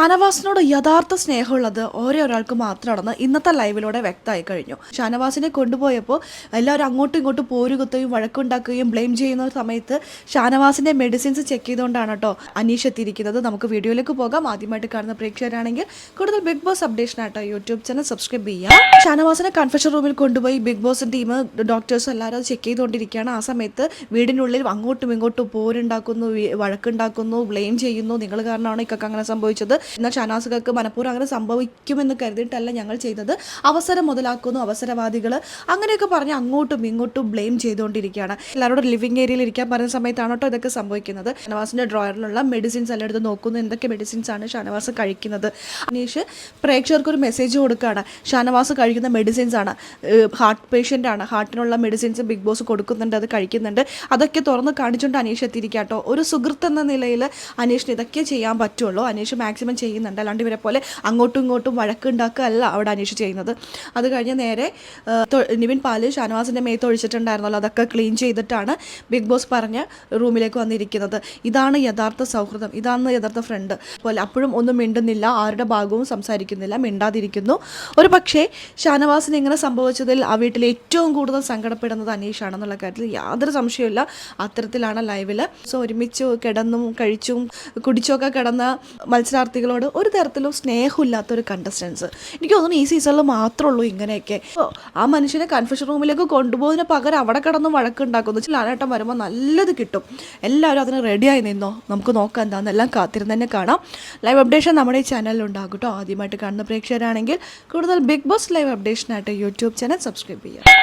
ഷാനവാസിനോട് യഥാർത്ഥ സ്നേഹമുള്ളത് ഓരോ ഒരാൾക്ക് മാത്രമാണെന്ന് ഇന്നത്തെ ലൈവിലൂടെ വ്യക്തമായി കഴിഞ്ഞു. ഷാനവാസിനെ കൊണ്ടുപോയപ്പോൾ എല്ലാവരും അങ്ങോട്ടും ഇങ്ങോട്ടും പോരുകുത്തുകയും വഴക്കുണ്ടാക്കുകയും ബ്ലെയിം ചെയ്യുന്ന സമയത്ത് ഷാനവാസിന്റെ മെഡിസിൻസ് ചെക്ക് ചെയ്തുകൊണ്ടാണ് കേട്ടോ അനീഷ് എത്തിയിരിക്കുന്നത്. നമുക്ക് വീഡിയോയിലേക്ക് പോകാം. ആദ്യമായിട്ട് കാണുന്ന പ്രേക്ഷകരാണെങ്കിൽ കൂടുതൽ ബിഗ് ബോസ് അപ്ഡേഷൻ ആട്ടോ യൂട്യൂബ് ചാനൽ സബ്സ്ക്രൈബ് ചെയ്യാം. ഷാനവാസിനെ കൺഫെഷൻ റൂമിൽ കൊണ്ടുപോയി ബിഗ് ബോസ് ടീം ഡോക്ടേഴ്സ് എല്ലാവരും ചെക്ക് ചെയ്തുകൊണ്ടിരിക്കുകയാണ്. ആ സമയത്ത് വീടിനുള്ളിൽ അങ്ങോട്ടും ഇങ്ങോട്ടും പോരുണ്ടാക്കുന്നു വഴക്കുണ്ടാക്കുന്നു ബ്ലെയിം ചെയ്യുന്നു. നിങ്ങൾ കാരണമാണ് ഇക്കൊക്കെ അങ്ങനെ സംഭവിച്ചത്. എന്നാൽ ഷാനാസുകൾക്ക് മനഃപൂർവം അങ്ങനെ സംഭവിക്കുമെന്ന് കരുതിയിട്ടല്ല ഞങ്ങൾ ചെയ്തത്. അവസരം മുതലാക്കുന്നു അവസരവാദികൾ അങ്ങനെയൊക്കെ പറഞ്ഞ് അങ്ങോട്ടും ഇങ്ങോട്ടും ബ്ലെയിം ചെയ്തുകൊണ്ടിരിക്കുകയാണ്. എല്ലാവരോടും ലിവിങ് ഏരിയയിൽ ഇരിക്കാൻ പറഞ്ഞ സമയത്താണ് കേട്ടോ ഇതൊക്കെ സംഭവിക്കുന്നത്. ഷാനവാസിന്റെ ഡ്രോയറിലുള്ള മെഡിസിൻസ് എല്ലാം എടുത്ത് നോക്കുന്നു. എന്തൊക്കെ മെഡിസിൻസ് ആണ് ഷാനവാസ് കഴിക്കുന്നത്? അനീഷ് പ്രേക്ഷകർക്ക് ഒരു മെസ്സേജ് കൊടുക്കുകയാണ്. ഷാനവാസ് കഴിക്കുന്ന മെഡിസിൻസ് ആണ്. ഹാർട്ട് പേഷ്യന്റ് ആണ്. ഹാർട്ടിനുള്ള മെഡിസിൻസ് ബിഗ് ബോസ് കൊടുക്കുന്നുണ്ട് അത് കഴിക്കുന്നുണ്ട്. അതൊക്കെ തുറന്ന് കാണിച്ചുകൊണ്ട് അനീഷ് എത്തിയിരിക്കാട്ടോ. ഒരു സുഹൃത്ത് എന്ന നിലയിൽ അനീഷിന് ഇതൊക്കെ ചെയ്യാൻ പറ്റുള്ളൂ. അനീഷ് മാക്സിമം ചെയ്യുന്നുണ്ട്. അല്ലാണ്ട് ഇവരെ പോലെ അങ്ങോട്ടും ഇങ്ങോട്ടും വഴക്കുണ്ടാക്കുകയല്ല അവിടെ അനീഷ് ചെയ്യുന്നത്. അത് കഴിഞ്ഞ് നേരെ നിവിൻ പാൽ ഷാനവാസിന്റെ മേത്ത് ഒഴിച്ചിട്ടുണ്ടായിരുന്നല്ലോ. അതൊക്കെ ക്ലീൻ ചെയ്തിട്ടാണ് ബിഗ് ബോസ് പറഞ്ഞ് റൂമിലേക്ക് വന്നിരിക്കുന്നത്. ഇതാണ് യഥാർത്ഥ സൗഹൃദം. ഇതാണ് യഥാർത്ഥ ഫ്രണ്ട് പോലെ. അപ്പോഴും ഒന്നും മിണ്ടുന്നില്ല. ആരുടെ ഭാഗവും സംസാരിക്കുന്നില്ല. മിണ്ടാതിരിക്കുന്നു. ഒരു പക്ഷേ ഷാനവാസിന് ഇങ്ങനെ സംഭവിച്ചതിൽ ആ വീട്ടിൽ ഏറ്റവും കൂടുതൽ സങ്കടപ്പെടുന്നത് അനീഷാണെന്നുള്ള കാര്യത്തിൽ യാതൊരു സംശയമില്ല അത്തരത്തിലാണ് ലൈവിൽ സോ ഒരുമിച്ച് കിടന്നും കഴിച്ചും കുടിച്ചൊക്കെ കിടന്ന മത്സരാർത്ഥികളോട് ഒരു തരത്തിലും സ്നേഹമില്ലാത്ത ഒരു കണ്ടസ്റ്റൻസ് എനിക്ക് തോന്നുന്നു ഈ സീസണിൽ മാത്രമേ ഉള്ളൂ ഇങ്ങനെയൊക്കെ ആ മനുഷ്യനെ കൺഫ്യൂഷൻ റൂമിലേക്ക് കൊണ്ടുപോകുന്നതിന് പകരം അവിടെ കിടന്ന് വഴക്കുണ്ടാക്കുന്നു ലാലേട്ടൻ വരുമ്പോൾ നല്ലത് കിട്ടും. എല്ലാവരും അതിന് റെഡിയായി നിന്നോ? നമുക്ക് നോക്കാം. എന്താണെന്നെല്ലാം കാത്തിരുന്ന് തന്നെ കാണാം. ലൈവ് അപ്ഡേഷൻ നമ്മുടെ ഈ ചാനലിലുണ്ടാകും കേട്ടോ. ആദ്യമായിട്ട് കാണുന്ന പ്രേക്ഷകരാണെങ്കിൽ കൂടുതൽ ബിഗ് ബോസ് ലൈവ് അപ്ഡേഷനായിട്ട് യൂട്യൂബ് ചാനൽ സബ്സ്ക്രൈബ് ചെയ്യുക